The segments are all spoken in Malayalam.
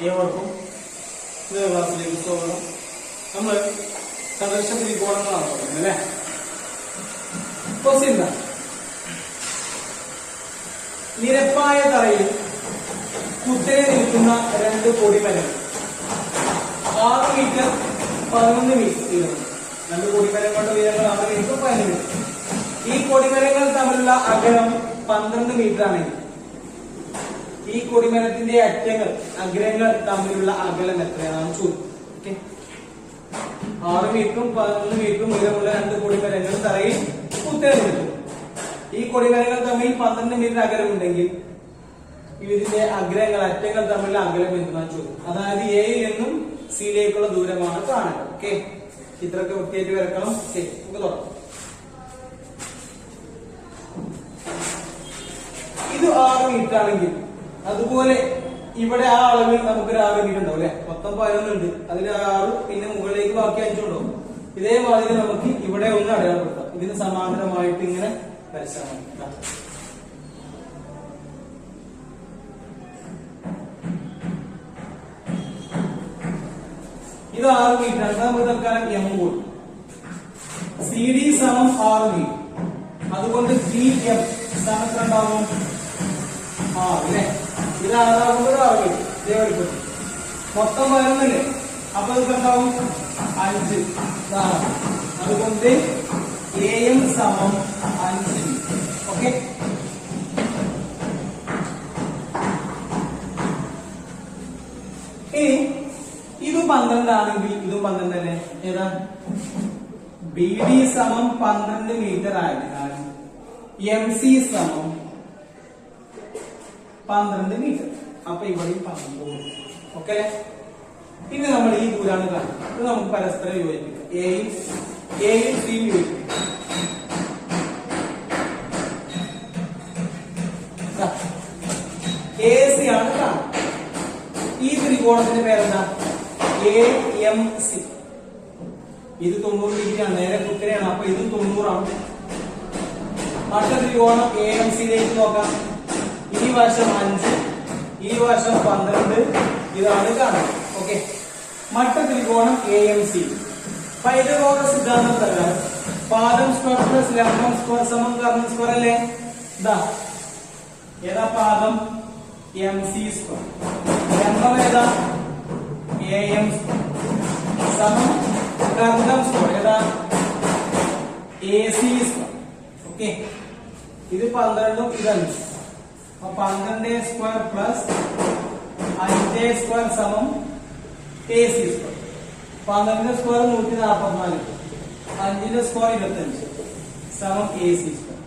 ഏവർക്കും പുതിയ ക്ലാസ്സിലേക്ക് സ്വാഗതം. നമ്മൾ സദർശ ത്രികോണങ്ങളാണ് പറയുന്നത് അല്ലേ? ക്വസ്റ്റ്യൻ എന്താ നിരപ്പായ തറയിൽ കുത്തനെ നിൽക്കുന്ന രണ്ട് കൊടിമരം ആറ് മീറ്റർ പതിനൊന്ന് മീറ്റർ രണ്ട് കൊടിമരങ്ങളുടെ ഉയരങ്ങൾ ആറ് മീറ്റർ പതിനൊന്ന് മീറ്റർ ഈ കൊടിമരങ്ങൾ തമ്മിലുള്ള അകലം പന്ത്രണ്ട് മീറ്റർ ആണെങ്കിൽ ഈ കൊടിമരത്തിന്റെ അറ്റങ്ങൾ അഗ്രങ്ങൾ തമ്മിലുള്ള അകലം എത്രയാണെന്ന് ചോദിക്കും. ഓക്കെ? ആറ് മീറ്ററും പതിനൊന്ന് മീറ്ററും ഉയരമുള്ള രണ്ട് കൊടിമരങ്ങൾ തറയിൽ ഉത്തരം കിട്ടും ഈ കൊടിമരങ്ങൾ തമ്മിൽ പന്ത്രണ്ട് മീറ്റർ അകലമുണ്ടെങ്കിൽ ഇതിന്റെ അഗ്രങ്ങൾ അറ്റങ്ങൾ തമ്മിലുള്ള അകലം എന്താണ് ചോദിക്കും. അതായത് എയിൽ നിന്നും സിയിലേക്കുള്ള ദൂരമാണ് കാണേണ്ടത് ഓക്കെ? ചിത്രമൊക്കെ വൃത്തിയായിട്ട് വരക്കണം. ഓക്കെ നമുക്ക് തുടങ്ങാം. ഇത് ആറ് മീറ്റർ ആണെങ്കിൽ അതുപോലെ ഇവിടെ ആ അളവിൽ നമുക്കൊരു ആറ് മീറ്റർ ഉണ്ടാവും അല്ലെ? മൊത്തം പതിനൊന്നുണ്ട് അതിൽ ആറ് പിന്നെ മുകളിലേക്ക് ബാക്കി അഞ്ചുണ്ടാവും ഇതേമാതിരി നമുക്ക് ഇവിടെ ഒന്ന് അടയാളപ്പെടുത്താം. ഇതിന് സമാന്തരമായിട്ട് ഇങ്ങനെ വരച്ചാൽ. ഇത്. ആറ് മീറ്റർ ആണ് നമുക്ക് തൽക്കാലം എം കൂടി. സി ഡി സമം ആറ് മീറ്റർ അതുകൊണ്ട് സി എം സ്ഥാനത്തുണ്ടാവും ആറ് അല്ലേ? ഇത് ആറാകുമ്പോൾ ആറ് മീറ്റർ ഇതേപോലെ മൊത്തം വരുന്നില്ലേ അപ്പൊ ഇത് ഉണ്ടാവും അഞ്ച്. അതുകൊണ്ട് എ സമം അഞ്ച്. ഓക്കെ? ഇത് പന്ത്രണ്ടാണെങ്കിൽ ഇതും പന്ത്രണ്ട് അല്ലേ ഏതാ? ബി ഡി സമം പന്ത്രണ്ട് മീറ്റർ ആയതിനാൽ എം സി സമം പന്ത്രണ്ട് മീറ്റർ അപ്പൊ ഇവിടെയും പന്ത്രണ്ട് ഓക്കെ പിന്നെ നമ്മൾ ഈ ദൂരാണ് കാണുന്നത്. ഇത് നമുക്ക് പരസ്പരം യോജിപ്പിക്കാം എയും സിയും യോജിപ്പിക്കാം ആണ് കാണുന്നത്. ഈ ത്രികോണത്തിന്റെ പേരെന്താ? എ എം സി ഇത് തൊണ്ണൂറ് ഡിഗ്രിയാണ് നേരെ കുത്തനെയാണ്. അപ്പൊ ഇത് തൊണ്ണൂറാണ്. മറ്റൊരു ത്രികോണം എ എം സിയിലേക്ക് നോക്കാം. ഈ വർഷം അഞ്ച് ഈ വർഷം പന്ത്രണ്ട് ഇതാണ് കാണുന്നത്. ഓക്കെ മട്ട ത്രികോണം എ എം സി പൈതകോണ സിദ്ധാന്തം പ്രകാരം പാദം സ്ക്വയർ പ്ലസ് ലംബം സ്ക്വയർ സമം കർണം സ്ക്വയർ അല്ലേ? ഇതാ. ഏതാ പാദം? എം സി സ്ക്വയർ ലംബം ഏതാ? എ എം സമം കർണം സ്ക്വയർ ഏതാ? എ സി സ്ക്വയർ ഓക്കെ ഇത് പന്ത്രണ്ടും ഇത് അഞ്ച്. അപ്പൊ പന്ത്രണ്ട് സ്ക്വയർ പ്ലസ് അഞ്ച് സ്ക്വയർ സമം എ സി സ്ക്വയർ പന്ത്രണ്ടിന്റെ സ്ക്വയർ നൂറ്റി നാൽപ്പത്തിനാല് അഞ്ചിന്റെ സ്ക്വയർ ഇരുപത്തഞ്ച് സമം എ സി സ്ക്വയർ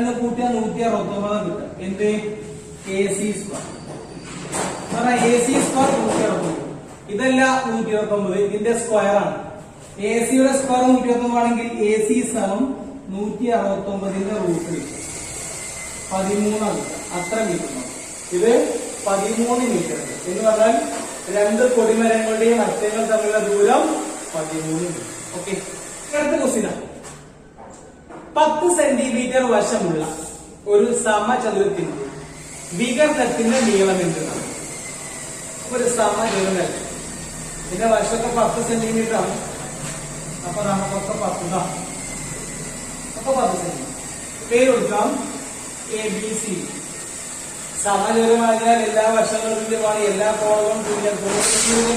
ഇത് കൂട്ടിയാൽ നൂറ്റി അറുപത്തി ഒമ്പത് കിട്ടും എന്ത് A C square A C square നൂറ്റി അറുപത്തൊമ്പത് ഇതല്ല നൂറ്റി ഇരുപത്തി ഇതിന്റെ സ്ക്വയർ ആണ്. എ സിയുടെ സ്ക്വയർ നൂറ്റി ഇരുപത്തി ഒമ്പത് ആണെങ്കിൽ എ സി സമം നൂറ്റി അറുപത്തി ഒമ്പതിന്റെ റൂട്ട് പതിമൂന്നാണ് അത്ര മീറ്റർ. ഇത് പതിമൂന്ന് മീറ്റർ എന്ന് പറഞ്ഞാൽ രണ്ട് കൊടിമരങ്ങളുടെയും അറ്റങ്ങൾ തമ്മിലുള്ള ദൂരം പതിമൂന്ന് മീറ്റർ ഓക്കെ അടുത്ത ക്വസ്റ്റിനാണ് പത്ത് സെന്റിമീറ്റർ വശമുള്ള ഒരു സമചതുരത്തിന്റെ വികരണത്തിന്റെ നീളം എന്താണ്? ഒരു സമചതുരം ഇതിന്റെ വശമൊക്കെ പത്ത് സെന്റിമീറ്റർ ആണ്. അപ്പൊ നമുക്കൊക്കെ പത്ത്. അപ്പൊ പത്ത് സെന്റിമീറ്റർ പേര് കൊടുക്കാം. എ ബി സി സമചതുരമായതിനാൽ എല്ലാ വശങ്ങളും തുല്യമാണ്. എല്ലാ കോളവും തുല്യം. തൊണ്ണൂറ്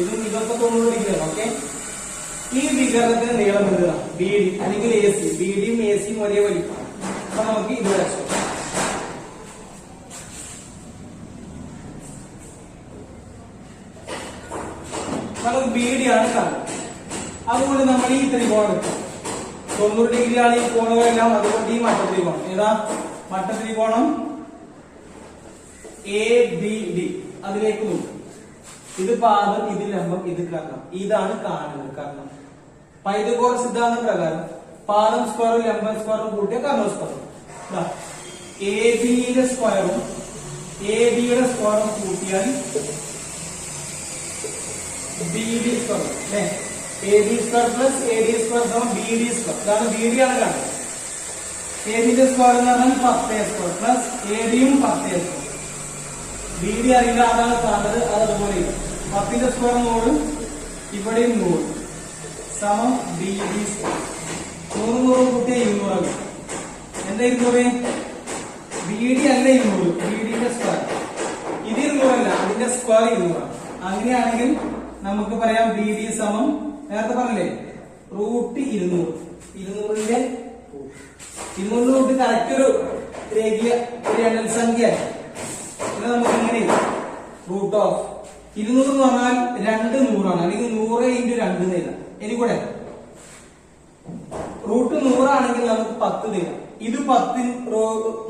ഇതും ഇതൊക്കെ തൊണ്ണൂറ് ഓക്കെ? ഈ വികരണത്തിന് നീളം എന്താണ്? ബി ഡി അല്ലെങ്കിൽ എ സി ബി ഡിയും എ സിയും ഒരേ വലിപ്പമാണ് അപ്പൊ നമുക്ക് ഇത് വരച്ചു നമുക്ക് ബി ഡി ആണ് കാണുന്നത്. അതുകൊണ്ട് നമ്മൾ ഈ ത്രികോണം എടുക്കും. തൊണ്ണൂറ് ഡിഗ്രിയാണ് ഈ കോണുകളെല്ലാം. അതുകൊണ്ട് ഈ മട്ട ത്രികോണം. ഏതാ? മട്ട ത്രികോണം എ ബി ഡി അതിലേക്ക് നോക്കും ഇത് പാദം ഇത് ലംബം ഇത് കർണം. ഇതാണ് കാരണം കർണം. പൈതകോർ സിദ്ധാന്തം പ്രകാരം പാദം സ്ക്വയറും ലംബം സ്ക്വയറും കൂട്ടിയ കർണ സ്ക്വയറും. എ ബിയുടെ സ്ക്വയറും എ ബിയുടെ സ്ക്വയറും കൂട്ടിയാൽ ബി ഡി സ്ക്വയർ അല്ലേ? A B square plus A D square സമം ബി ഡി സ്ക്വയർ. ഇതാണ് ബി ഡി ആണ് കാണുന്നത്. എ ബിന്റെ സ്ക്വയർ എന്ന് പറഞ്ഞാൽ പത്ത് സ്ക്വയർ പ്ലസ് എ ഡിയും പത്തേ സ്ക്വയർ. ബി ഡി അറിയില്ല അതാണ് കാണുന്നത് അത് അതുപോലെ പത്തിന്റെ സ്ക്വയർ നൂറ് ഇവിടെയും നൂറ്. സമം ബി ഡി സ്ക്വയർ നൂറ് നൂറും കൂട്ടിയ ഇരുന്നൂറ് എന്താ ഇരുന്നൂറ്? ബി ഡി അല്ല ഇരുന്നൂറ്. ബി ഡിന്റെ സ്ക്വയർ ഇത് ഇരുന്നൂറല്ല അതിന്റെ സ്ക്വയർ ഇരുന്നൂറാണ് അങ്ങനെയാണെങ്കിൽ നമുക്ക് പറയാം ബി ഡി സമം നേരത്തെ പറഞ്ഞില്ലേ? റൂട്ട് ഇരുന്നൂറ്. ഇരുന്നൂറിന്റെ ഇരുന്നൂറിന്റെ റൂട്ട് കറക്റ്റ് ഒരു രേഖീയ ഒരു എണ്ണൽ സംഖ്യ പിന്നെ നമുക്ക് ഇങ്ങനെ റൂട്ട് ഓഫ് ഇരുന്നൂറ് എന്ന് പറഞ്ഞാൽ രണ്ട് നൂറാണ്. അല്ലെങ്കിൽ നൂറ് ഇന്റു രണ്ട് എഴുതാം. എനിക്കൂടെ റൂട്ട് നൂറാണെങ്കിൽ നമുക്ക് പത്ത് തരാം ഇത് പത്തി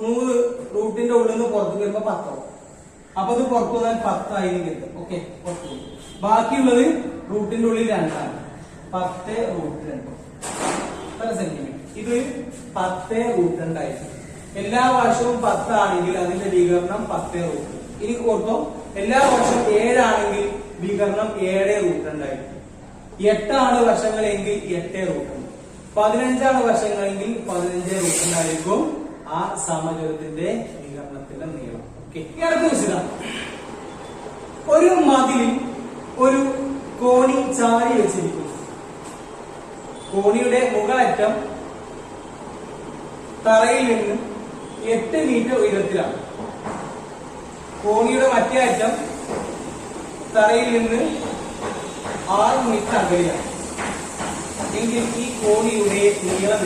നൂറ് റൂട്ടിന്റെ ഉള്ളിൽ നിന്ന് പുറത്ത് വരുമ്പോ പത്താവും. അപ്പൊ അത് പുറത്തു വന്നാൽ പത്തായി കിട്ടും ഓക്കെ പുറത്തു ബാക്കിയുള്ളത് റൂട്ടിന്റെ ഉള്ളിൽ രണ്ടാണ്. പത്ത് റൂട്ട് രണ്ട്. ഇത് പത്ത് റൂട്ട് രണ്ടായിരിക്കും എല്ലാ വർഷവും പത്താണെങ്കിൽ അതിന്റെ വികരണം പത്ത് റൂട്ട് ഇനി ഓർത്തോ എല്ലാ വർഷവും ഏഴാണെങ്കിൽ വികരണം ഏഴ് റൂട്ട് രണ്ടായിരിക്കും എട്ടാണ് വർഷങ്ങളെങ്കിൽ എട്ട് റൂട്ട് പതിനഞ്ചാണ് വർഷങ്ങളെങ്കിൽ പതിനഞ്ച് റൂട്ട് ഉണ്ടായിരിക്കും. ആ സമചതുരത്തിന്റെ വികരണത്തിന്റെ നീളം ഓക്കെ അടുത്ത ഒരു മതിൽ ഒരു കോണി ചാരി വെച്ചിരിക്കുന്നു. കോണിയുടെ മുകളറ്റം തറയിൽ നിന്ന് എട്ട് മീറ്റർ ഉയരത്തിലാണ്. കോണിയുടെ മറ്റേ അറ്റം തറയിൽ നിന്ന് ആറ് മീറ്റർ അകലെയാണ്. എങ്കിൽ ഈ കോണിയുടെ നീളം?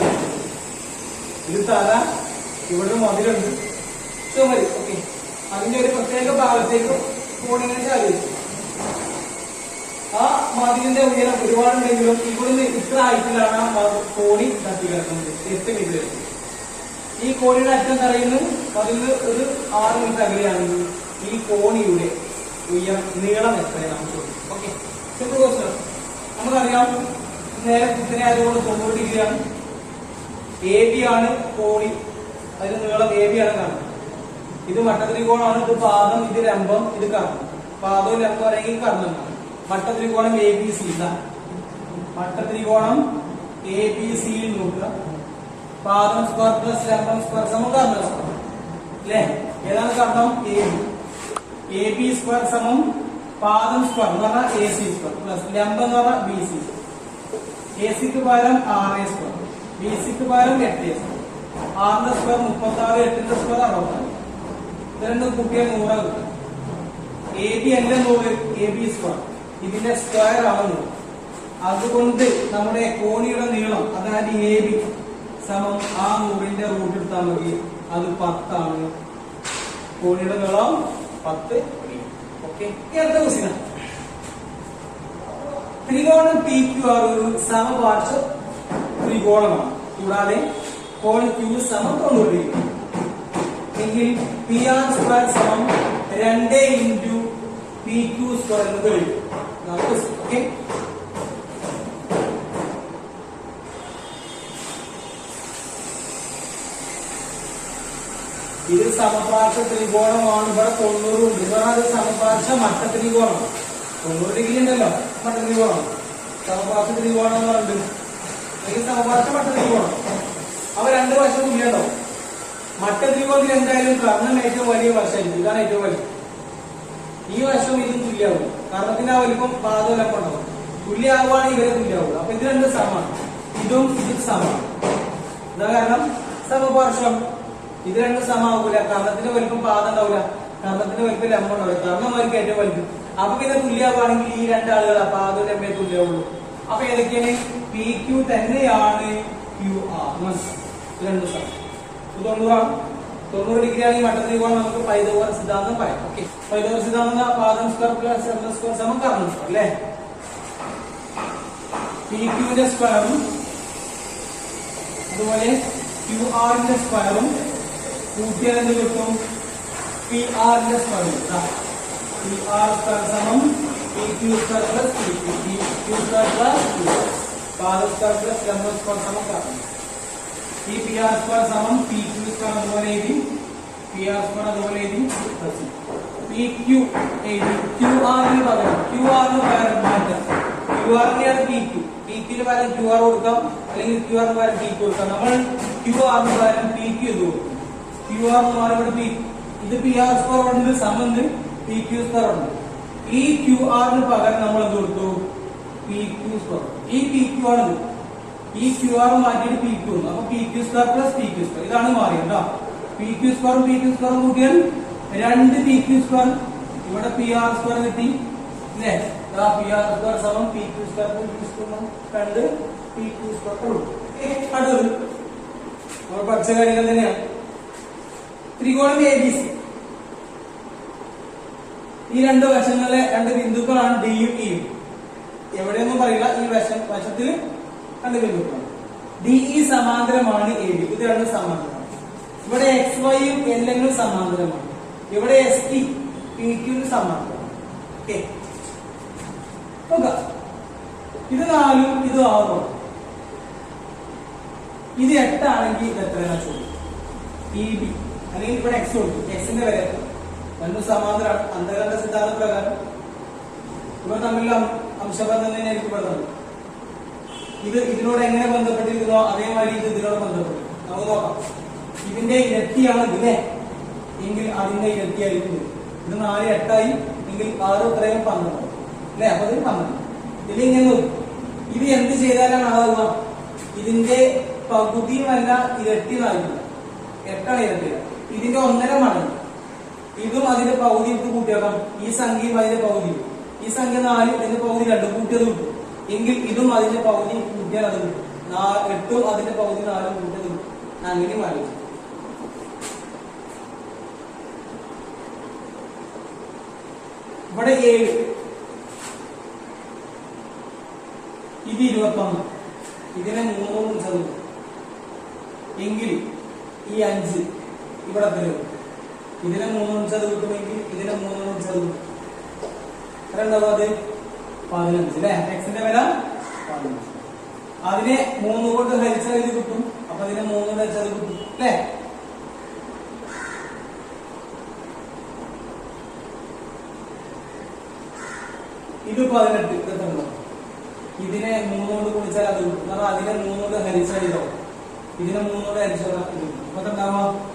ഇത് തറ ഇവിടെ മതിലുണ്ട്. ചുമര് ഓക്കെ അതിന്റെ ഒരു പ്രത്യേക ഭാഗത്തേക്ക് കോണിങ്ങനെ വെച്ചു ആ മതിലിന്റെ ഉയരം ഒരുപാടുണ്ടെങ്കിലും ഇവിടുന്ന് ഇത്ര ആയിട്ടിലാണ് ആ കോണി തട്ടി കിടക്കുന്നത് എട്ട് മീറ്റർ. ഈ കോണിയുടെ അറ്റം തറയുന്നു മതിലിന് ഒരു ആറ് മീറ്റർ അകലെയാണെങ്കിൽ ഈ കോണിയുടെ ഉയരം നീളം എത്രയാണ് നമുക്ക് ഓക്കെ സിമ്പിൾ ക്വസ്റ്റൻ നമുക്കറിയാം നേരെ കുത്തിനെ ആയതുകൊണ്ട് തൊണ്ണൂറ് ഡിഗ്രിയാണ് എ ബി ആണ് കോണി. അതിന് നീളം എ ബി ആണ് കാണുന്നത്. ഇത് മട്ടത്രികോണാണ് ഇത് പാദം ഇത് ലംബം ഇത് കർണം പാദവും ലംബം അല്ലെങ്കിൽ കർണമാണ് മട്ടത്രികോണം എ ബി സി മട്ടത്രികോണം എ ബി സിയിൽ നോക്കുക. പാദം സ്ക്വയർ പ്ലസ് ലംബം സ്ക്വയർ സമം കർണം സ്ക്വയർ അല്ലേ? ഏതാണ് Karnam A A B square സമം പാദം സ്ക്വയർ എന്ന് പറഞ്ഞാൽ എ സി സ്ക്വയർ പ്ലസ് ലംബം എന്ന് പറഞ്ഞാൽ ബി സി എ സിക്ക് പകരം ആർ എ സ്ക്വയർ ബി സിക്ക് പകരം എട്ട് എ സ്ക്വയർ ആറിന്റെ സ്ക്വയർ മുപ്പത്തി ആറ് എട്ടിന്റെ സ്ക്വയർ അറുപത്തി ഇത് രണ്ടും കൂട്ടിയ നൂറ് കിട്ടും എ ബി അല്ല നൂറ്? എ ബി സ്ക്വയർ ഇതിന്റെ സ്ക്വയർ ആണ് നൂറ്. അതുകൊണ്ട് നമ്മുടെ കോണിയുടെ നീളം അതായത് എ ബി സമം ആ നൂറിന്റെ റൂട്ട് എടുത്താൽ മതി. അത് പത്താണ്. കോണിയുടെ നീളം പത്ത്. ത്രികോണം പി ക്യു ആർ ഒരു സമപാർശ്വ ത്രികോണമാണ്. കൂടാതെ കോൺ ക്യു സമം തൊണ്ണൂറ് ഡിഗ്രി എങ്കിൽ പി ആർ സ്ക്വയർ സമം രണ്ട് ഇന്റു പി ക്യു സ്ക്വയർ എന്ന് കഴിയും നമുക്ക് ഓക്കെ ഇത് സമപാർശ്വ ത്രികോണമാണ് ഇവിടെ തൊണ്ണൂറ് ഉണ്ട്. ഇത് പറഞ്ഞാൽ സമപാർശ്വ മട്ട ത്രികോണം തൊണ്ണൂറ് ഡിഗ്രി ഉണ്ടല്ലോ മട്ട ത്രികോണം സമപാർശ്വ ത്രികോണം എന്ന് അല്ലെങ്കിൽ സമപാർശ്വ മട്ട ത്രികോണം അവ രണ്ട് വശം തുല്യണ്ടോ മട്ട ത്രികോണത്തിൽ എന്തായാലും കർണം ഏറ്റവും വലിയ വശമായിരിക്കും ഇതാണ് ഏറ്റവും വലിയ. ഈ വശവും ഇതും തുല്യാവും. കർണത്തിന്റെ ആ വലിപ്പം പാദവലപ്പം ഉണ്ടാവും. ഇവരെ തുല്യാവും അപ്പൊ ഇത് രണ്ട് സമമാണ് ഇതും ഇതും സമമാണ് ഇതാ കാരണം സമപാർശ്വം ഇത് രണ്ടും സമാവൂല കർണത്തിന്റെ വലിപ്പം പാദം ഉണ്ടാവില്ല കർണത്തിന്റെ വലിപ്പം ലംബം ഉണ്ടാവില്ല കർണം അവർക്ക് ഏറ്റവും വലിപ്പം അപ്പൊ പിന്നെ തുല്യമാണെങ്കിൽ ഈ രണ്ടാളുകൾ പാദവും ലംബയെ തുല്യമുള്ളൂ അപ്പൊ ഏതൊക്കെയാണ്? പി ക്യു തന്നെയാണ് ക്യു ആർ ഇത് രണ്ടു ഇത് തൊണ്ണൂറാണ്. തൊണ്ണൂറ് ഡിഗ്രി ആണെങ്കിൽ മട്ടത്രികോണം നമുക്ക് പൈതവർ സിദ്ധാന്തം പറയാം. ഓക്കെ പൈതവർ സിദ്ധാന്തം പാദം സ്ക്വയർ പ്ലസ് എം സ്ക്വയർ സമം കർണം സ്ക്വയർ അല്ലേ? പി ക്യൂവിന്റെ സ്ക്വയറും അതുപോലെ ക്യു ആറിന്റെ സ്ക്വയറും കൂട്ടിയാൽ എന്ത് കിട്ടും പി ആറിന്റെ സ്ക്വയർ പി ആർ സ്ക്വയർ സമം P Q square plus P Q P Q square plus Q പാദ സ്ക്വയർ പ്ലസ് ലംബ സ്ക്വയർ സമം കർണം ഈ പി ആർ സ്ക്വയർ സമം പി ക്യു സ്ക്വയർ അതുപോലെ എഴുതി പി ആർ സ്ക്വയർ അതുപോലെ എഴുതി പി ക്യു എഴുതി ക്യു ആറിന് പകരം ക്യു ആറിന് പകരം മാറ്റാം ക്യു ആറിനെയാണ് പി ക്യു പി ക്യൂന് പകരം ക്യു ആർ കൊടുക്കാം അല്ലെങ്കിൽ ക്യു ആറിന് പകരം പി ക്യു കൊടുക്കാം നമ്മൾ ക്യു ആറിന് പകരം പി ക്യു ഇത് കൊടുക്കും ക്യു ആർ എന്ന് പറയുമ്പോൾ പി ഇത് പി ആർ സ്ക്വയർ ഉണ്ട് സമം ഉണ്ട് പി ക്യു സ്ക്വയർ ഉണ്ട് ഈ ക്യു ആറിന് പകരം നമ്മൾ എന്ത് കൊടുത്തു പി ക്യു സ്ക്വയർ ഈ പി ക്യു ആണ് ഈ ക്യു ആർ മാറ്റിയിട്ട് പി ക്യു അപ്പൊ P Q square plus P Q square ഇതാണ് മാറിയത് കേട്ടോ പി ക്യു സ്ക്വയറും പി ക്യു സ്ക്വയറും കൂട്ടിയാൽ രണ്ട് പി ക്യു സ്ക്വയർ ഇവിടെ പി ആർ സ്ക്വയർ കിട്ടി അല്ലേ പി ആർ സ്ക്വയർ സമം P Q square P P Q square അടുത്തത് നമ്മൾ തന്നെയാണ് ത്രികോണം എ ബി സി ഈ രണ്ട് വശങ്ങളിലെ രണ്ട് ബിന്ദുക്കളാണ് ഡി ഡിയും ഇയും എവിടെയൊന്നും പറയില്ല ഈ വശം വശത്തിൽ രണ്ട് ബിന്ദുക്കളാണ്. ഡി ഇ സമാന്തരമാണ് എ ബി ഇത് രണ്ടും സമാന്തരമാണ്. ഇവിടെ എക്സ് വൈയും എൽ സമാന്തരമാണ്. ഇവിടെ എസ് ടി പി ക്യൂന് സമാന്തരമാണ്. ഇത് നാലും ഇത് ആറും ഇത് എട്ടാണെങ്കിൽ ഇത് എത്രയാണ് ചോദ്യം ഇ ബി അല്ലെങ്കിൽ ഇവിടെ എക്സ് ഉണ്ട്. എക്സിന്റെ എത്ര രണ്ടും സമാന്തരമാണ് അന്തരംഗ സിദ്ധാന്ത പ്രകാരം. ഇവർ തമ്മിലുള്ള അംശബന്ധം തന്നെ എനിക്ക് പറഞ്ഞു ഇത് ഇതിനോട് എങ്ങനെ ബന്ധപ്പെട്ടിരിക്കുന്നോ അതേമാതിരി ഇത് ഇതിനോട് ബന്ധപ്പെട്ടു. നമുക്ക് നോക്കാം. ഇതിന്റെ ഇരട്ടിയാണ് ഇതിനെ എങ്കിൽ അതിന്റെ ഇരട്ടിയായിരിക്കും ഇത് നാല് എട്ടായി എങ്കിൽ ആറ് ഇത്രയും പന്ത്രണ്ട്. അല്ലെ അപ്പൊ ഇത് പന്ത്രണ്ട്. നോക്കും. ഇത് എന്ത് ചെയ്താലാണ് ആവുക? ഇതിന്റെ പകുതിയുമല്ല ഇരട്ടി നൽകുക എട്ടാണ് ഇരട്ടി ഇതിന്റെ ഒന്നര മടങ്ങ്. ഇതും അതിന്റെ പകുതി ഇട്ട് കൂട്ടിയാക്കാം ഈ സംഖ്യയും അതിന്റെ പകുതി. ഈ സംഖ്യ നാല് ഇതിന്റെ പകുതി രണ്ട് കൂട്ടിയത് കിട്ടും. എങ്കിൽ ഇതും അതിന്റെ പകുതി കൂട്ടിയാൽ അത് കിട്ടും. എട്ടും അതിന്റെ പകുതി നാലും കൂട്ടിയത് കിട്ടും. അങ്ങനെ ആലോചിച്ചു. ഇവിടെ ഏഴ്. ഇത് ഇരുപത്തൊന്ന്. ഇതിനെ മൂന്നും ചതുക്കും എങ്കിൽ ഈ അഞ്ച്. ഇവിടെ തരും ഇതിനെ മൂന്നും ചത് കിട്ടുമെങ്കിൽ ഇതിനെ മൂന്നും ചത് കിട്ടും. എത്ര ഉണ്ടാവും അത്? പതിനഞ്ച് അല്ലെ? എക്സിന്റെ വില പതിനഞ്ച്. അതിനെ മൂന്ന് കൊണ്ട് ഹരിച്ചാൽ ഇത് കിട്ടും. അപ്പൊ ഇതിനെ മൂന്ന് കൊണ്ട് ഹരിച്ചാൽ ഇത് കിട്ടും അല്ലേ? ഇത് പതിനെട്ട് ഇത് എത്ര ഉണ്ടാവും? ഇതിനെ മൂന്നുകൊണ്ട് കുടിച്ചാൽ അത് കിട്ടും. അതിനെ മൂന്നുകൊണ്ട് ഹരിച്ചാൽ ഇതാവും. ഇതിനെ മൂന്നുകൊണ്ട് ഹരിച്ചാൽ ഇത് കിട്ടും. അപ്പൊ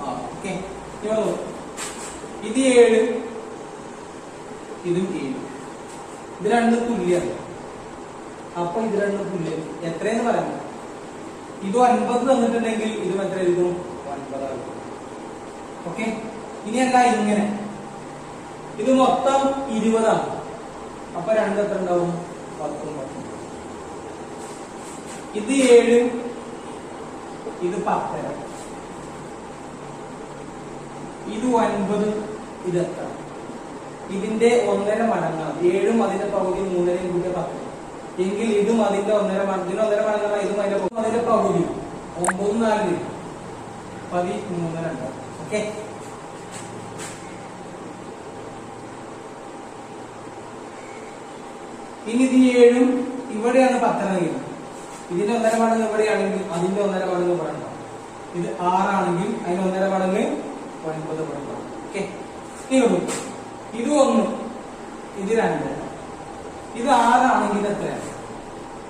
ആ ഓക്കെ. ഇത് ഏഴ് ഇതും ഏഴ്. ഇത് രണ്ട് തുല്യാണ്. അപ്പൊ ഇത് രണ്ട് തുല്യം എത്രയെന്ന് പറയാം ഇത് അൻപത് തന്നിട്ടുണ്ടെങ്കിൽ ഇതും എത്ര എഴുതും. ഒൻപതാകും. ഓക്കെ? ഇനിയല്ല ഇങ്ങനെ? ഇത് മൊത്തം ഇരുപതാണ്. അപ്പൊ രണ്ട് എത്ര ഉണ്ടാവും? പത്തും പത്തും. ഇത് ഏഴ് ഇത് പത്തര. ഇത് ഒൻപത് ഇത് എത്ര ഇതിന്റെ ഒന്നര മടങ്ങാണ്. ഏഴും അതിന്റെ പകുതി മൂന്നരയും കൂടെ പത്ത്. എങ്കിൽ ഇതും അതിന്റെ ഒന്നര മടങ്ങ് ഇതിന് ഒന്നര മടങ്ങാണ് ഇതും അതിന്റെ. അതിന്റെ പകുതി. ഒമ്പതും നാല് പതി മൂന്നര ഓക്കെ. ഇനി ഇത് ഏഴും ഇവിടെയാണ് പത്തനെങ്കിൽ ഇതിന്റെ ഒന്നര മടങ്ങ് ഇവിടെയാണെങ്കിൽ അതിന്റെ ഒന്നര മടങ്ങ് ഇവിടെ ഉണ്ടാവും. ഇത് ആറാണെങ്കിൽ അതിന്റെ ഒന്നര മടങ്ങ് ഒൻപത് ഉണ്ടാവും ഓക്കെ? തീർന്നു ഇത് ഒന്ന് ഇത് രണ്ട്. ഇത് ആറാണെങ്കിൽ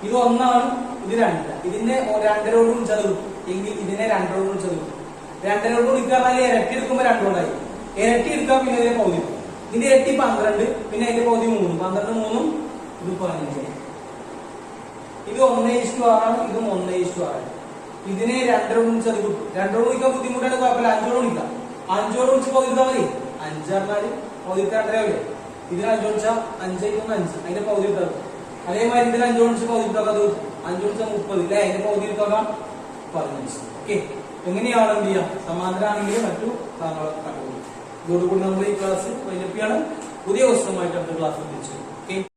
ഇത് ഒന്നാണ് ഇത് രണ്ട്. ഇതിന്റെ രണ്ടരോടും ചതുവും എങ്കിൽ ഇതിനെ രണ്ടരോടും ചതുവും രണ്ടരോടും എടുക്കാൻ ഇരട്ടി എടുക്കുമ്പോ രണ്ടോടായി. ഇരട്ടി എടുക്കാൻ പിന്നെ ഇതിന്റെ പകുതി ഇതിന്റെ ഇരട്ടി പന്ത്രണ്ട് പിന്നെ അതിന്റെ പകുതി മൂന്ന്. പന്ത്രണ്ട് മൂന്നും ഇത് പതിനഞ്ച്. ഇത് ഒന്നേ ഇഷ്ടു ആറാണ് ഇതും ഒന്നേ ഇഷ്ടു ആറാണ് ഇതിനെ രണ്ടരോടും ചതുവ് രണ്ടരോട് നിൽക്കാൻ ബുദ്ധിമുട്ടാണ് കുഴപ്പമില്ല. അഞ്ചോട് നിൽക്കാം അഞ്ചോട് വിളിച്ച് പകുതിട്ടാ മതി. അഞ്ചാറിനാല് രണ്ടരയാവില്ലേ ഇതിന് അഞ്ചു വിളിച്ചാൽ അഞ്ചേക്കൊന്ന് അഞ്ച്. അതിന്റെ പകുതി ഇട്ടാൽ അതേമാതിരി ഇതിന് അഞ്ചു വിളിച്ച് പകുതി അത് അഞ്ചു വിളിച്ചാൽ മുപ്പത്. ഇല്ലേ? അതിന്റെ പകുതി ഇട്ടാൽ പതിനഞ്ച്. ഓക്കെ. എങ്ങനെയാണ് എന്ത് ചെയ്യാം? സമാന്തരാണെങ്കിൽ മറ്റു താങ്കളെ കണ്ടുപിടിക്കും. ഇതോടുകൂടി നമ്മൾ ഈ ക്ലാസ് വൈകിട്ടാണ് പുതിയ വസ്ത്രമായിട്ട് അടുത്ത ക്ലാസ് ഓക്കെ.